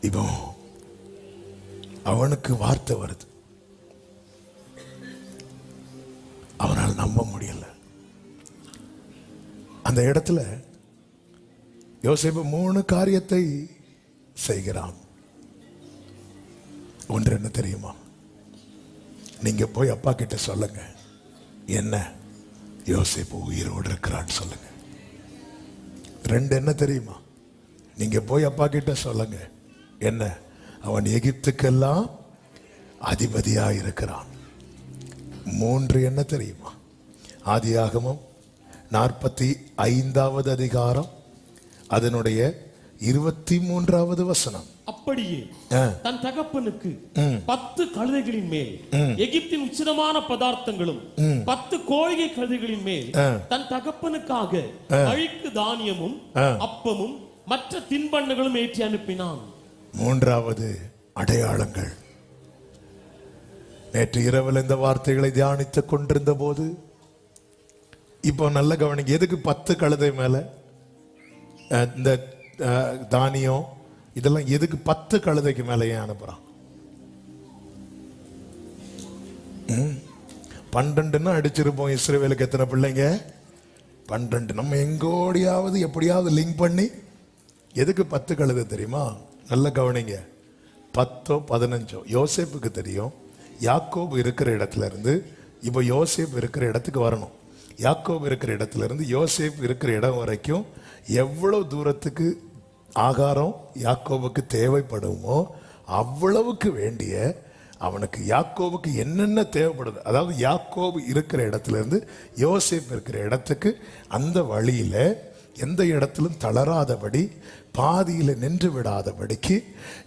இப்போ அவனுக்கு வார்த்தை வருது. அவனால் நம்ப முடியல. அந்த இடத்துல யோசேப்பு மூணு காரியத்தை செய்கிறான். ஒன்று என்ன தெரியுமா? நீங்க போய் அப்பா கிட்ட சொல்லுங்க. என்ன? யோசேப்பு உயிரோடு இருக்கிறான்னு சொல்லுங்க. ரெண்டு என்ன தெரியுமா? நீங்க போய் அப்பா கிட்ட சொல்லுங்க. என்ன? அவன் எகிப்துக்கெல்லாம் அதிபதியா இருக்கிறான். மூன்று என்ன தெரியுமா? ஆதியாகமம் நாற்பத்தி ஐந்தாவது அதிகாரம் அதனுடைய இருபத்தி மூன்றாவது வசனம். அப்படியே. தன் தகப்பனுக்கு பத்து கழுதைகளின் மேல் எகிப்தின் உச்சிதமான பதார்த்தங்களும் பத்து கோழிகை கழுதைகளின் மேல். தன் தகப்பனுக்காக அழிக்கு தானியமும். அப்பமும் மற்ற தின்பண்டங்களும் ஏற்றி அனுப்பினான். மூன்றாவது அடையாளங்கள். நேற்று இரவில் இந்த வார்த்தைகளை தியானித்துக் கொண்டிருந்த போது இப்போ நல்ல கவனிங்க எதுக்கு பத்து கழுதை மேலே? இந்த தானியம் இதெல்லாம் எதுக்கு பத்து கழுதைக்கு மேலேயே ஏன் அனுப்புறான்? பன்னெண்டுன்னா அடிச்சிருப்போம் இஸ்ரேவேலுக்கு எத்தனை பிள்ளைங்க? பன்னெண்டு நம்ம எங்கோடியாவது எப்படியாவது லிங்க் பண்ணி எதுக்கு பத்து கழுதை தெரியுமா? நல்ல கவனிங்க. பத்தோ பதினஞ்சோ யோசேப்புக்கு தெரியும். யாக்கோபு இருக்கிற இடத்துல இருந்து இப்போ யோசேப் இருக்கிற இடத்துக்கு வரணும். யாக்கோபு இருக்கிற இடத்துல இருந்து இருக்கிற இடம் வரைக்கும் எவ்வளோ தூரத்துக்கு ஆகாரம் யாக்கோபுக்கு தேவைப்படுமோ அவ்வளவுக்கு வேண்டிய அவனுக்கு யாக்கோவுக்கு என்னென்ன தேவைப்படுது அதாவது யாக்கோபு இருக்கிற இடத்துலேருந்து யோசேப் இருக்கிற இடத்துக்கு அந்த வழியில் எந்த இடத்திலும் தளராதபடி பாதியில் நின்று விடாதபடிக்கு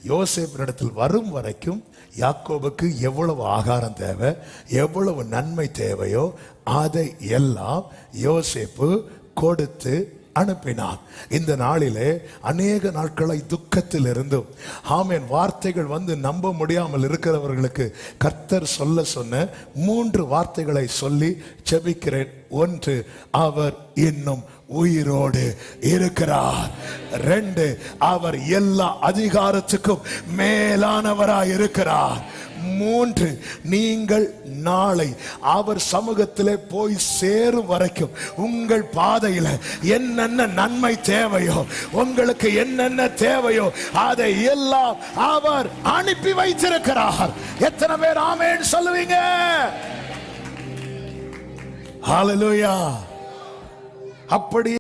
யோசேப்பினிடத்தில் வரும் வரைக்கும் யாக்கோபுக்கு எவ்வளவு ஆகாரம் தேவை எவ்வளவு நன்மை தேவையோ அதை எல்லாம் யோசேப்பு கொடுத்து அனுப்பினார். இந்த நாளிலே அநேக நாட்களை துக்கத்தில் இருந்தும் ஆமேன் வார்த்தைகள் வந்து நம்ப முடியாமல் இருக்கிறவர்களுக்கு கர்த்தர் சொல்ல சொன்ன மூன்று வார்த்தைகளை சொல்லி செபிக்கிறேன் ஒன்று அவர் இன்னும் உயிரோடு இருக்கிறார். ரெண்டு அவர் எல்லா அதிகாரத்துக்கும் மேலானவராய் இருக்கிறார். மூன்று நீங்கள் நாளை அவர் சமூகத்தில் போய் சேரும் வரைக்கும் உங்கள் பாதையில் என்னென்ன நன்மை தேவையோ உங்களுக்கு என்னென்ன தேவையோ அதை எல்லாம் அவர் அனுப்பி வைத்திருக்கிறார். எத்தனை பேர் ஆமேன் சொல்லுவீங்க? ஹalleluya அப்படி